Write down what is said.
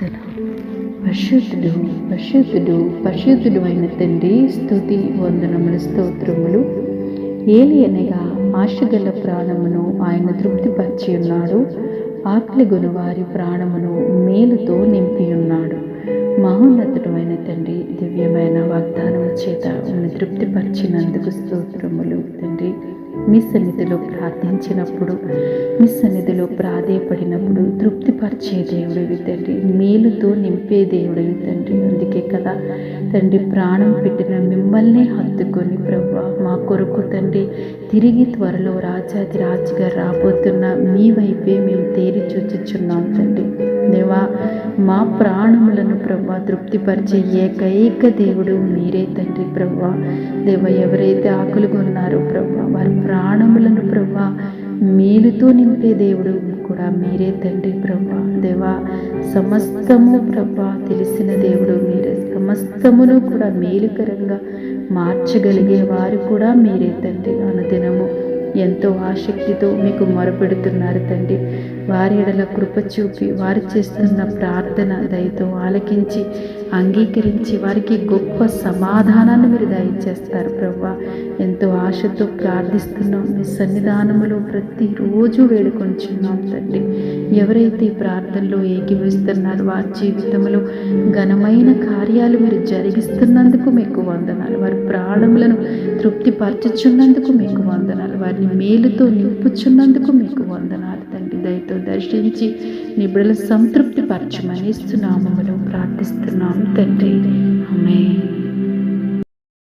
ప్రార్థన. పరిశుద్ధుడు పరిశుద్ధుడు పరిశుద్ధుడు అయిన తండ్రి స్థుతి వందనములు స్తోత్రములు. ఏలి అనగా ఆశగల ప్రాణమును ఆయన తృప్తిపరిచి ఉన్నాడు. ఆకలిగొని వారి ప్రాణమును మేలుతో నింపి ఉన్నాడు. మహోన్నతుడమైన తండ్రి దివ్యమైన వాగ్దానము చేత ఉన్న తృప్తిపరిచినందుకు స్తోత్రములు తండ్రి. మీ సన్నిధిలో ప్రార్థించినప్పుడు మీ సన్నిధిలో ప్రాధేయపడినప్పుడు తృప్తిపరిచే దేవుడివి తండ్రి మేలుతో నింపే దేవుడివి తండ్రి. అందుకే కదా తండ్రి ప్రాణం పెట్టిన మిమ్మల్ని హత్తుకొని ప్రభు మా కొరకు తండ్రి తిరిగి త్వరలో రాజాది రాజుగా రాబోతున్న మీ వైపే మేము తేరి చూచుచున్నాం తండ్రి. దేవా మా ప్రాణములను ప్రభా తృప్తిపరిచే ఏకైక దేవుడు మీరే తండ్రి ప్రభా. దేవ ఎవరైతే ఆకులుగా ఉన్నారో ప్రభా వారి ప్రాణములను ప్రభా మేలుతో నింపే దేవుడు కూడా మీరే తండ్రి ప్రభా. దేవా సమస్తము ప్రభా తెలిసిన దేవుడు మీరే. సమస్తమును కూడా మేలుకరంగా మార్చగలిగే వారు కూడా మీరే తండ్రి అనుదినము. ఎంతో ఆసక్తితో మీకు మొరపెడుతున్నారు తండ్రి. వారి ఎడల కృప చూపి వారు చేస్తున్న ప్రార్థన దయతో ఆలకించి అంగీకరించి వారికి గొప్ప సమాధానాన్ని మీరు దయచేస్తారు ప్రభా. ఎంతో ఆశతో ప్రార్థిస్తున్నాం. మీ సన్నిధానములో ప్రతిరోజు వేడుకొంచున్నాం తండ్రి. ఎవరైతే ఈ ప్రార్థనలో ఏకీవిస్తున్నారు వారి జీవితంలో ఘనమైన కార్యాలు మీరు జరిగిస్తున్నందుకు మీకు వందనాలు. వారి ప్రాణములను తృప్తిపరచుచున్నందుకు మీకు వందనాలు. వారిని మేలుతో నింపుచున్నందుకు మీకు వందనాలు తండ్రి. దయతో దర్శించి నిబిడల సంతృప్తి పరచమని ఇస్తున్నామని ప్రార్థిస్తున్నాము తండ్రి.